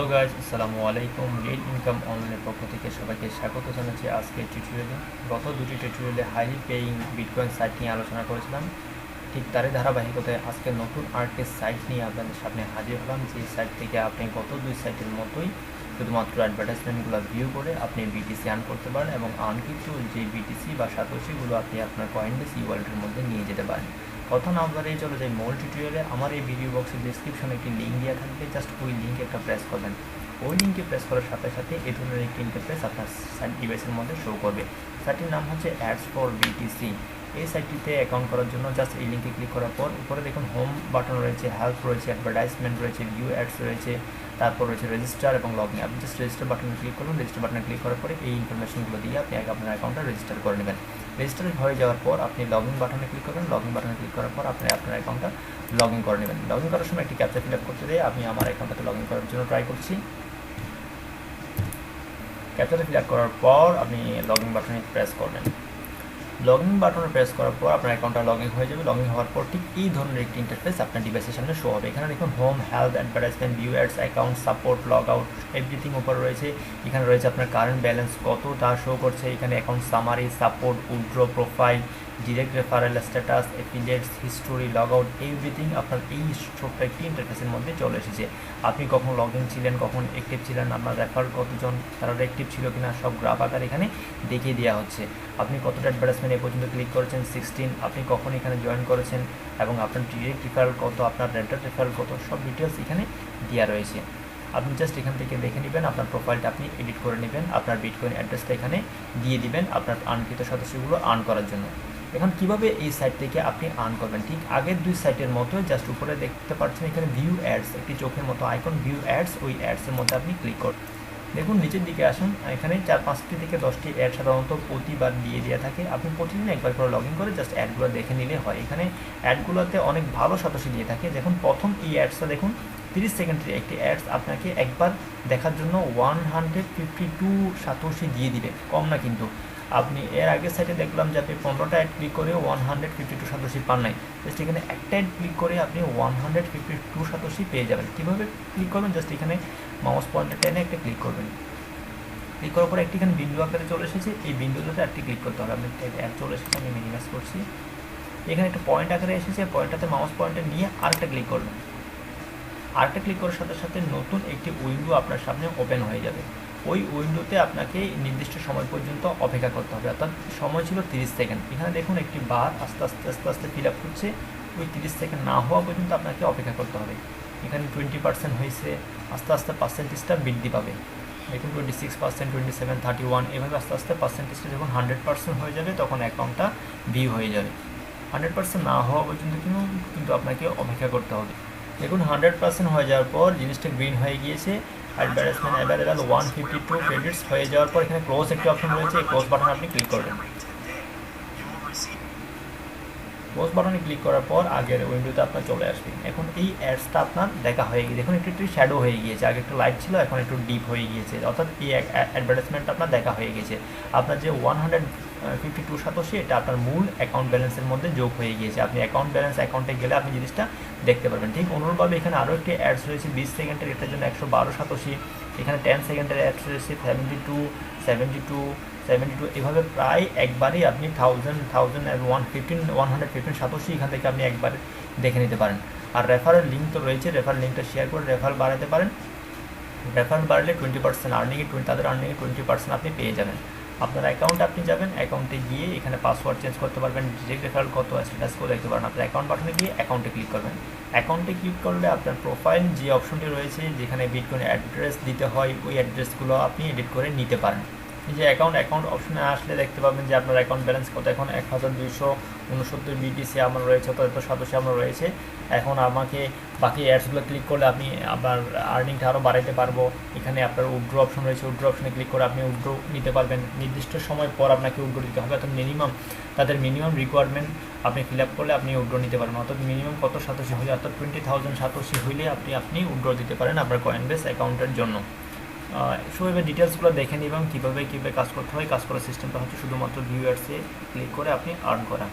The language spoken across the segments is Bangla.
আসসালামু আলাইকুম রিয়েল ইনকাম অনলাইনের পক্ষ থেকে সবাইকে স্বাগত জানাচ্ছি আজকের টিউটোরিয়ালে গত দুটি টিউটোরিয়ালে হাইলি পেইং বিটকয়েন সাইট নিয়ে আলোচনা করেছিলাম। ঠিক তারই ধারাবাহিকতায় আজকে নতুন আর্টের সাইট নিয়ে আপনাদের সামনে হাজির হলাম। যে সাইট থেকে আপনি গত দুই সাইটের মতোই শুধুমাত্র অ্যাডভার্টাইজমেন্টগুলো ভিউ করে আপনি বিটিসি আর্ন করতে পারেন এবং আর্নকৃত যে বিটিসি বা সাতোশিগুলো আপনি আপনার কয়েনবেস ই ওয়ালেটের মধ্যে নিয়ে যেতে পারেন। কথা না বাড়িয়ে চলে যাই মূল টিউটোরিয়ালে আমার এই ভিডিও বক্সের ডিসক্রিপশনে একটি লিঙ্ক দেওয়া থাকবে। জাস্ট ওই লিঙ্কে একটা প্রেস করবেন। ওই লিঙ্কে প্রেস করার সাথে সাথে এই ধরনের একটি ইন্টারফেস আপনার ডিভাইসের মধ্যে শো করবে। সাইটটির নাম হচ্ছে অ্যাডস ফর বিটিসি এই সাইটটিতে অ্যাকাউন্ট করার জন্য জাস্ট এই লিঙ্কে ক্লিক করার পর, উপরে দেখুন হোম বাটন রয়েছে হেল্প রয়েছে অ্যাডভার্টাইজমেন্ট রয়েছে ভিউ অ্যাডস রয়েছে, তারপর রয়েছে রেজিস্টার এবং লগ ইন আপনি জাস্ট রেজিস্টার বাটনে ক্লিক করুন রেজিস্টার বাটনে ক্লিক করার পরে এই ইনফরমেশনগুলো দিয়ে আপনি আগে আপনার অ্যাকাউন্টটা রেজিস্টার করে নেবেন। রেজিস্টার হয়ে যাওয়ার পর আপনি লগ ইন বাটনে ক্লিক করবেন লগ ইন বাটনে ক্লিক করার পর আপনি আপনার অ্যাকাউন্টটা লগ ইন করে নেবেন। লগ ইন করার সময় একটি ক্যাপচা ফিল আপ করতে দিয়ে আমি আমার অ্যাকাউন্টটাতে লগ ইন করার জন্য ট্রাই করছি। ক্যাপচাটা ফিল আপ করার পর আপনি লগ ইন বাটনে প্রেস করবেন। লগ ইন বাটনে প্রেস করার পর আপনার অ্যাকাউন্টটা লগ ইন হয়ে যাবে। লগ ইন হওয়ার পর ঠিক এই ধরনের একটি ইন্টারফেস আপনার ডিভাইসের সামনে শো হবে। এখানে দেখুন home health advertisement view ads account support log out everything উপর রয়েছে। এখানে রয়েছে আপনার কারেন্ট ব্যালেন্স কত তা শো করছে। এখানে account summary support withdraw profile direct referral status affiliates history log out everything আপনার এই ছোট্ট একটি ইন্টারফেসের মধ্যে চলে এসেছে। আপনি কখন লগ ইন ছিলেন, কখন অ্যাক্টিভ ছিলেন, আপনার রেফার কতজন, তারা অ্যাক্টিভ ছিল কিনা, সব গ্রাফ আকার এখানে দেখিয়ে দেওয়া হচ্ছে। আপনি কতটা অ্যাডভার্টাইজমেন্ট এ পর্যন্ত ক্লিক করেছেন সিক্সটিন আপনি কখন এখানে জয়েন করেছেন এবং আপনার ডিরেক্ট রেফারেল কত, আপনার রেন্টাল রেফারেল কত, সব ডিটেলস এখানে দেওয়া রয়েছে। আপনি জাস্ট এখান থেকে দেখে নেবেন, আপনার প্রোফাইলটা আপনি এডিট করে নেবেন, আপনার বিটকয়েন অ্যাড্রেসটা এখানে দিয়ে দিবেন, আপনার আনকৃত সদস্যগুলো আর্ন করার জন্য। এখন কীভাবে এই সাইট থেকে আপনি আর্ন করবেন? ঠিক আগের দুই সাইটের মতো জাস্ট উপরে দেখতে পাচ্ছেন এখানে ভিউ অ্যাডস একটি চোখের মতো আইকন ভিউ অ্যাডস ওই অ্যাডসের মধ্যে আপনি ক্লিক করুন। দেখুন, নিচের দিকে আসুন, এখানে চার পাঁচটি থেকে দশটি অ্যাড সাধারণত প্রতিবার দিয়ে দেওয়া থাকে। আপনি প্রতিদিন একবার করে লগ ইন করে জাস্ট অ্যাডগুলো দেখে নিলে হয়। এখানে অ্যাডগুলোতে অনেক ভালো সদস্য দিয়ে থাকে। দেখুন প্রথম এই অ্যাডসটা দেখুন, তিরিশ সেকেন্ডের একটি অ্যাডস আপনাকে একবার দেখার জন্য one hundred fifty two satoshi দিয়ে দিবে। কম না কিন্তু। আপনি এর আগের সাইটে দেখলাম যে আপনি পনেরোটা অ্যাড ক্লিক করে one hundred fifty two satoshi পান নাই। জাস্ট এখানে একটা অ্যাড ক্লিক করে আপনি one hundred fifty two satoshi পেয়ে যাবেন। কীভাবে ক্লিক করবেন? জাস্ট এখানে মাউস পয়েন্টার টেনে একটা ক্লিক করবেন। ক্লিক করার পরে একটি এখানে বিন্দু আকারে চলে এসেছে। এই বিন্দুটাতে একটি ক্লিক করতে হবে। আপনি অ্যাড চলে এসেছে, আমি মিনিমাইজ করছি। এখানে একটা পয়েন্ট আকারে এসেছে। পয়েন্টটাতে মাউস পয়েন্টার নিয়ে আরেকটা ক্লিক করবেন। আরেকটা ক্লিক করার সাথে সাথে নতুন একটি উইন্ডো আপনার সামনে ওপেন হয়ে যাবে। ওই উইন্ডোতে আপনাকে নির্দিষ্ট সময় পর্যন্ত অপেক্ষা করতে হবে। অর্থাৎ সময় ছিল তিরিশ সেকেন্ড। এখানে দেখুন একটি বার আস্তে আস্তে আস্তে আস্তে ফিল আপ করছে ওই তিরিশ সেকেন্ড না হওয়া পর্যন্ত আপনাকে অপেক্ষা করতে হবে। এখানে টোয়েন্টি পার্সেন্ট হয়েছে। আস্তে আস্তে পার্সেন্টেজটা বৃদ্ধি পাবে। দেখুন twenty six percent twenty seven thirty one এভাবে আস্তে আস্তে পার্সেন্টেজটা যখন হান্ড্রেড পার্সেন্ট হয়ে যাবে, তখন অ্যাকাউন্টটা ভিউ হয়ে যাবে। হান্ড্রেড পার্সেন্ট না হওয়া পর্যন্ত কিন্তু কিন্তু আপনাকে অপেক্ষা করতে হবে। দেখুন হান্ড্রেড পার্সেন্ট হয়ে যাওয়ার পর জিনিসটা গ্রিন হয়ে গিয়েছে advertisement available one fifty two credits হয়ে যাওয়ার পর এখানে ক্লোজ একটি অপশন রয়েছে, এই ক্লোজ বাটন আপনি ক্লিক করবেন। ক্লোজ বাটনে ক্লিক করার পর আগের উইন্ডোতে আপনার চলে আসবে। এখন এই অ্যাডসটা আপনার দেখা হয়ে গিয়ে, দেখুন, একটু একটু শ্যাডো হয়ে গিয়েছে, আগে একটু লাইট ছিল, এখন একটু ডিপ হয়ে গিয়েছে, অর্থাৎ এই অ্যাডভার্টাইজমেন্টটা আপনার দেখা হয়ে গেছে আপনার যে ওয়ান হান্ড্রেড ফিফটি টু সাতশি, এটা আপনার মূল অ্যাকাউন্ট ব্যালেন্সের মধ্যে যোগ হয়ে গিয়েছে। আপনি অ্যাকাউন্ট ব্যালেন্স অ্যাকাউন্টে গেলে আপনি জিনিসটা দেখতে পারবেন। ঠিক অনুরূপভাবে এখানে আরও একটি অ্যাডস রয়েছে, বিশ সেকেন্ডের এটার জন্য একশো বারো সাতশি। এখানে টেন সেকেন্ডের অ্যাডস রয়েছে seventy two seventy two seventy two এভাবে প্রায় একবারেই আপনি thousand thousand one fifteen one hundred fifteen সাতশি এখান থেকে আপনি একবার দেখে নিতে পারেন। আর রেফারের লিঙ্ক তো রয়েছে রেফার লিঙ্কটা শেয়ার করে রেফার বাড়াতে পারেন। রেফার বাড়লে টোয়েন্টি পার্সেন্ট আর্নিংয়ে টোয়েন্টি তাদের আর্নিংয়ে টোয়েন্টি পার্সেন্ট আপনি পেয়ে যাবেন। আপনার অ্যাকাউন্টে আপনি যাবেন অ্যাকাউন্টে গিয়ে এখানে পাসওয়ার্ড চেঞ্জ করতে পারবেন ডিরেক্ট রেফারেল কত স্ট্যাটাস করে দেখতে পারেন। আপনার অ্যাকাউন্ট বাটনে গিয়ে অ্যাকাউন্টে ক্লিক করবেন। অ্যাকাউন্টে ক্লিক করলে আপনার প্রোফাইল যে অপশনটি রয়েছে, যেখানে বিটকয়েন অ্যাড্রেস দিতে হয়, ওই অ্যাড্রেসগুলো আপনি এডিট করে নিতে পারেন। এই যে অ্যাকাউন্ট অ্যাকাউন্ট অপশনে আসলে দেখতে পাবেন যে আপনার অ্যাকাউন্ট ব্যালেন্স কত। এখন এক হাজার দুইশো উনসত্তর বিটিসি আমার রয়েছে অত সাতাশি আমার রয়েছে। এখন আমাকে বাকি অ্যাডসগুলো ক্লিক করলে আপনি আপনার আর্নিংটা আরও বাড়াইতে পারব। এখানে আপনার উড্রো অপশন রয়েছে উড্রো অপশনে ক্লিক করে আপনি উড্রো নিতে পারবেন। নির্দিষ্ট সময় পর আপনাকে উড্রো দিতে হবে, অর্থাৎ মিনিমাম তাদের মিনিমাম রিকোয়ারমেন্ট আপনি ফিল আপ করলে আপনি উড্রো নিতে পারবেন। অর্থাৎ মিনিমাম কত? সাতাশি হলে, অর্থাৎ টোয়েন্টি থাউজেন্ড সাতাশি হইলে আপনি আপনি উড্রো দিতে পারেন আপনার কয়েন বেস অ্যাকাউন্টের জন্য। সো এবার ডিটেলসগুলো দেখে নিলাম কীভাবে কীভাবে কাজ করতে হয়। কাজ করার সিস্টেমটা হচ্ছে শুধুমাত্র ভিউয়ার্সে ক্লিক করে আপনি আর্ন করা।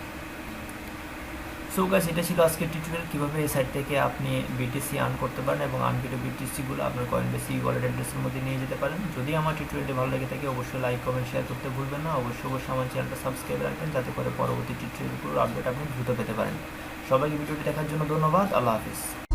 সো গাছ এটা ছিল আজকে টিউটোরিয়াল কীভাবে এই সাইট থেকে আপনি বিটিসি আর্ন করতে পারেন এবং আনকিত বিটিসিগুলো আপনার কয়েন বেসি ওয়ালেট অ্যাড্রেসের মধ্যে নিয়ে যেতে পারেন। যদি আমার টিউটোরিয়ালটি ভালো লেগে থাকে, অবশ্যই লাইক কমেন্ট শেয়ার করতে ভুলবেন না। অবশ্যই অবশ্যই আমার চ্যানেলটা সাবস্ক্রাইব রাখবেন, যাতে করে পরবর্তী টিউটোরিয়ালগুলোর আপডেট আপনি দ্রুত পেতে পারেন। সবাইকে ভিডিওটি দেখার জন্য ধন্যবাদ। আল্লাহ হাফিজ।